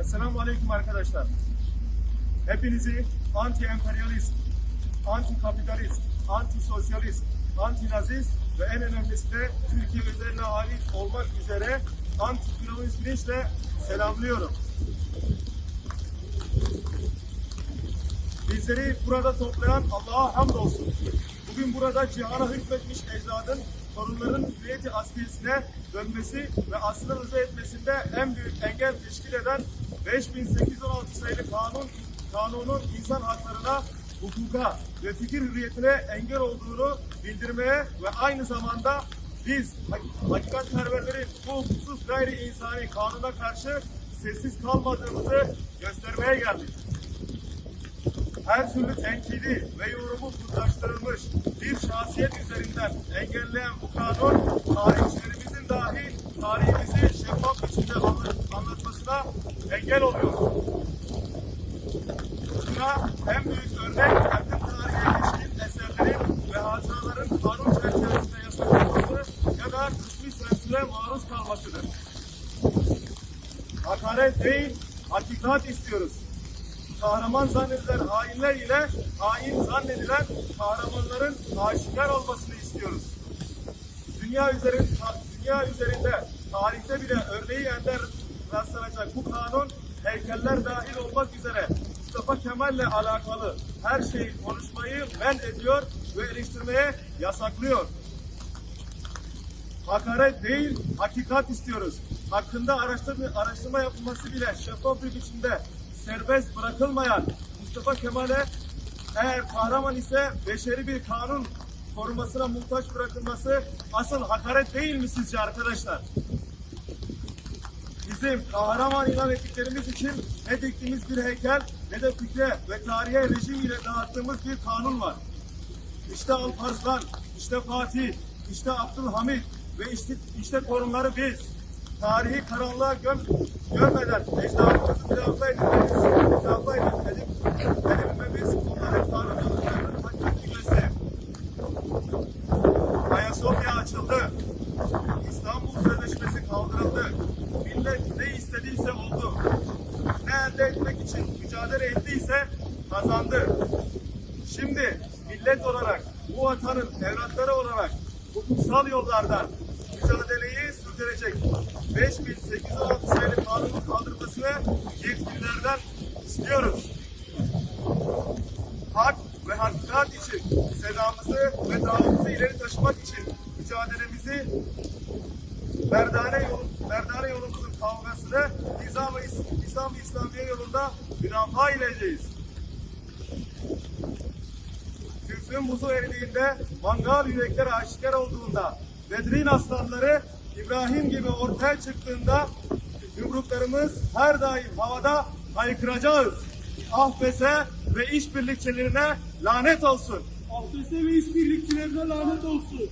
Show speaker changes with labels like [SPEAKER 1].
[SPEAKER 1] Esselamu Aleyküm arkadaşlar. Hepinizi anti-emperyalist, anti-kapitalist, anti-sosyalist, anti-nazist ve en önemlisi de Türkiye üzerine ait olmak üzere anti-Firavunist bilinçle selamlıyorum. Bizleri burada toplayan Allah'a hamdolsun. Bugün burada cihana hükmetmiş ecdadın torunların hüviyeti asliyesine dönmesi ve aslına rıza etmesinde en büyük engel teşkil eden 5816 sayılı kanun, kanunun insan haklarına, hukuka ve fikir hürriyetine engel olduğunu bildirmeye ve aynı zamanda biz hak- hakikatperverlerin bu hukuksuz gayri insani kanuna karşı sessiz kalmadığımızı göstermeye geldik. Her türlü tenkidi ve yorumu kutlaştırılmış bir şahsiyet üzerinden engelleyen bu kanun tarihçilerimizin dahi tarihimizi şeffaf biçimde anlat- anlatmasına engel oluyor. Buna en büyük örnek yakın tarihe ilişkin eserlerin ve hatıraların kanun çerçevesinde yasaklanması ya da kısmi sensüre maruz kalmasıdır. Hakaret değil, hakikat istiyoruz kahraman zannedilen hainler ile hain zannedilen kahramanların aşikar olmasını istiyoruz. Dünya üzerinde, dünya üzerinde tarihte bile örneği ender rastlanacak bu kanun heykeller dahil olmak üzere Mustafa Kemal'le alakalı her şeyi konuşmayı men ediyor ve eleştirmeye yasaklıyor. Hakaret değil, hakikat istiyoruz. Hakkında araştırma, araştırma yapılması bile şeffaf bir biçimde serbest bırakılmayan Mustafa Kemal'e eğer kahraman ise beşeri bir kanun korumasına muhtaç bırakılması asıl hakaret değil mi sizce arkadaşlar? Bizim kahraman ilan ettiklerimiz için ne diktiğimiz bir heykel ne de fikre ve tarihe rejim ile dağıttığımız bir kanun var. İşte Alparslan, işte Fatih, işte Abdülhamit ve işte, işte torunları biz. Tarihi karanlığa göm, gömmeden ecdadımızı müdafaa edilmemiz, müdafaa edilmemiz, onların kanunlarının hakiki gösterir. Ayasofya açıldı. İstanbul Sözleşmesi kaldırıldı. Millet ne istediyse oldu. Ne elde etmek için mücadele ettiyse kazandı. Şimdi millet olarak, bu vatanın evlatları olarak hukuksal yollardan mücadeleyi sürdürecek 5816 sayılı kanunun kaldırmasını yetkililerden istiyoruz. Hak ve hakikat için sedamızı ve davamızı ileri taşımak için mücadelemizi merdane, yol, merdane yolumuzun kavgasını nizam-ı İs- nizam-ı İslamiye yolunda müdafaa edeceğiz. Küfrün buzu eridiğinde, mangal yürekler aşikar olduğunda, Bedir'in aslanları İbrahim gibi ortaya çıktığında yumruklarımız her daim havada haykıracağız. Ahbese ve işbirlikçilerine lanet olsun.
[SPEAKER 2] Ahbese ve işbirlikçilerine lanet olsun.